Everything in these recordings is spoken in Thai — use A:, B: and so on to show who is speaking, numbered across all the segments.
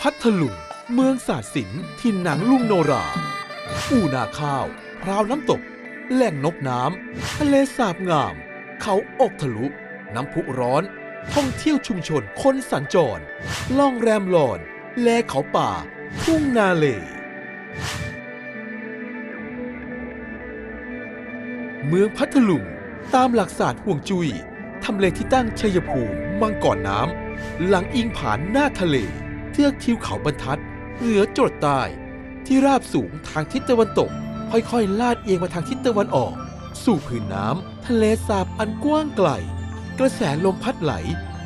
A: พัทลุง เมืองศาสตร์ศิลป์ถิ่นหนังลุงโนราอูนาข้าวพราวน้ำตก แหล่งนกน้ำทะเลสาบงาม เขาอกทะลุ น้ำพุร้อน ท่องเที่ยวชุมชนคนสัญจร ล่องแรมหลอน แลเขาป่า ทุ่งนาเล เมืองพัทลุง ตามหลักศาสตร์ห่วงจุย้ยทำเลที่ตั้งชัยภูมิมังกรน้ำ หลังอิงผานหน้าทะเล ทือกทิวเขาบรรทัด เหนือจรดใต้ที่ราบสูงทางทิศตะวันตก ค่อยๆ ลาดเอียงมาทางทิศตะวันออก สู่ผืนน้ำทะเลสาบอันกว้างไกล กระแสลมพัดไหล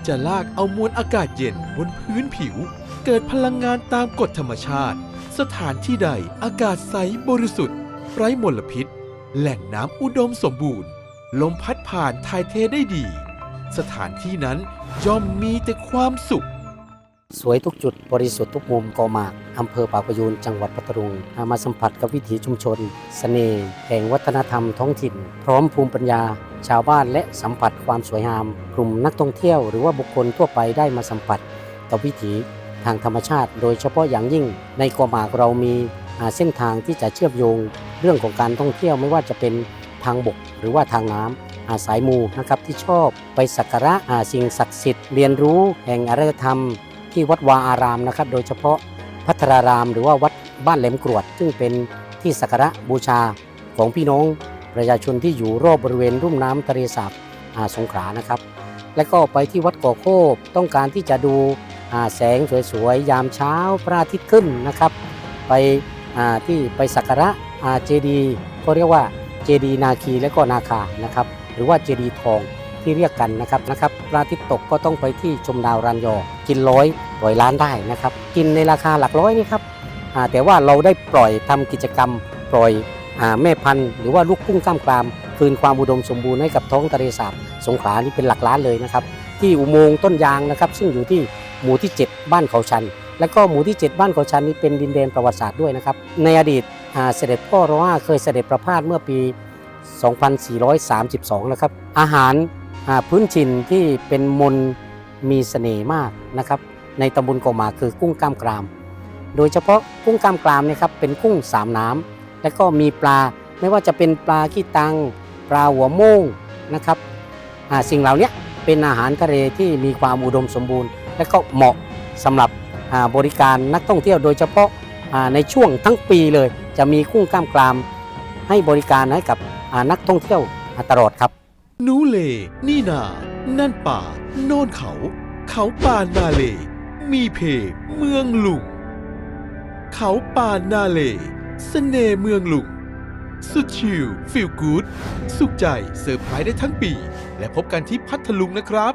A: จะลากเอามวลอากาศเย็นบนพื้นผิว เกิดพลังงานตามกฎธรรมชาติ สถานที่ใดอากาศใสบริสุทธิ์ ไร้มลพิษ แหล่งน้ำอุดมสมบูรณ์ ลมพัดผ่านถ่ายเทได้ดี สถานที่นั้นย่อมมีแต่ความสุข
B: สวยทุกจุดบริสุทธิ์ทุกมุมกอมากอำเภอปากประยูนจังหวัดพัทลุงมาสัมผัสกับวิถีชุมชนสเสน่ห์แห่งวัฒนธรรมท้องถิ่น พร้อมภูมิปัญญา ชาวบ้านและสัมผัสความสวยงาม กลุ่มนักท่องเที่ยวหรือว่าบุคคลทั่วไปได้มาสัมผัสกับวิถีทางธรรมชาติ โดยเฉพาะอย่างยิ่ง ในกอมากเรามีเส้นทางที่จะเชื่อมโยง เรื่องของการท่องเที่ยวไม่ว่าจะเป็นทางบกหรือว่าทางน้ำอาสายมูนะครับที่ชอบไปสักการะสิ่งศักดิ์สิทธิ์เรียนรู้แห่งอารยธรรม ที่วัดวาอารามนะครับ โดยเฉพาะพัทราราม หรือว่าวัดบ้านแหลมกรวด ซึ่งเป็นที่สักการะบูชาของพี่น้องประชาชนที่อยู่รอบบริเวณรุ่มน้ำทะเลสาบสงขลานะครับ และก็ไปที่วัดก่อโคบต้องการที่จะดูแสงสวยๆยามเช้าพระอาทิตย์ขึ้นนะครับ ไปที่ไปสักการะเจดีย์ก็เรียกว่าเจดีย์นาคีและก็นาคานะครับ หรือว่าเจดีย์ทอง ที่เรียกกันนะครับนะครับพระอาทิตย์ตกก็ต้องไปที่ชมดาวรันยอ กินร้อยร้อยล้านได้นะครับ กินในราคาหลักร้อยนี่ครับแต่ว่าเราได้ปล่อยทำกิจกรรม ปล่อยอแม่พันธุ์หรือว่าลูกกุ้งกล้ามกราม คืนความอุดมสมบูรณ์ให้กับท้องทะเลสาบสงขลานี่เป็นหลักล้านเลยนะครับ ที่อุโมงค์ต้นยางนะครับ ซึ่งอยู่ที่หมู่ที่ 7 บ้านเขาชัน และก็หมู่ที่ 7 บ้านเขาชันนี่เป็นดินแดนประวัติศาสตร์ด้วยนะครับ ในอดีตเสด็จพ่อรอว่าเคยเสด็จประพาสเมื่อปี 2432 นะครับ อาหาร พื้นถิ่นที่เป็นมนมีเสน่ห์มากนะครับ ในตำบลกาะหมาคือกุ้งกล้ามกราม โดยเฉพาะกุ้งกล้ามกรามนยครับเป็นกุ้งสามน้ำและก็มีปลาไม่ว่าจะเป็นปลาขี้ตัง ปลาหัวโม่งนะครับสิ่งเหล่านี้เป็นอาหารทะเลที่มีความอุดมสมบูรณ์ และก็เหมาะสำหรับบริการนักท่องเที่ยวโดยเฉพาะในช่วงทั้งปีเลย จะมีกุ้งกล้ามกราม ให้บริการให้กับนักท่องเที่ยวตลอดครับ
A: นูเล นี่นา นั่นป่า โน่นเขา เขาป่านาเล มีเพเมืองลุง เขาป่านาเลเสน่ห์เมืองลุง สุดชิลฟิลกูดสุขใจเซอร์ไพรส์ได้ทั้งปี และพบกันที่พัทลุงนะครับ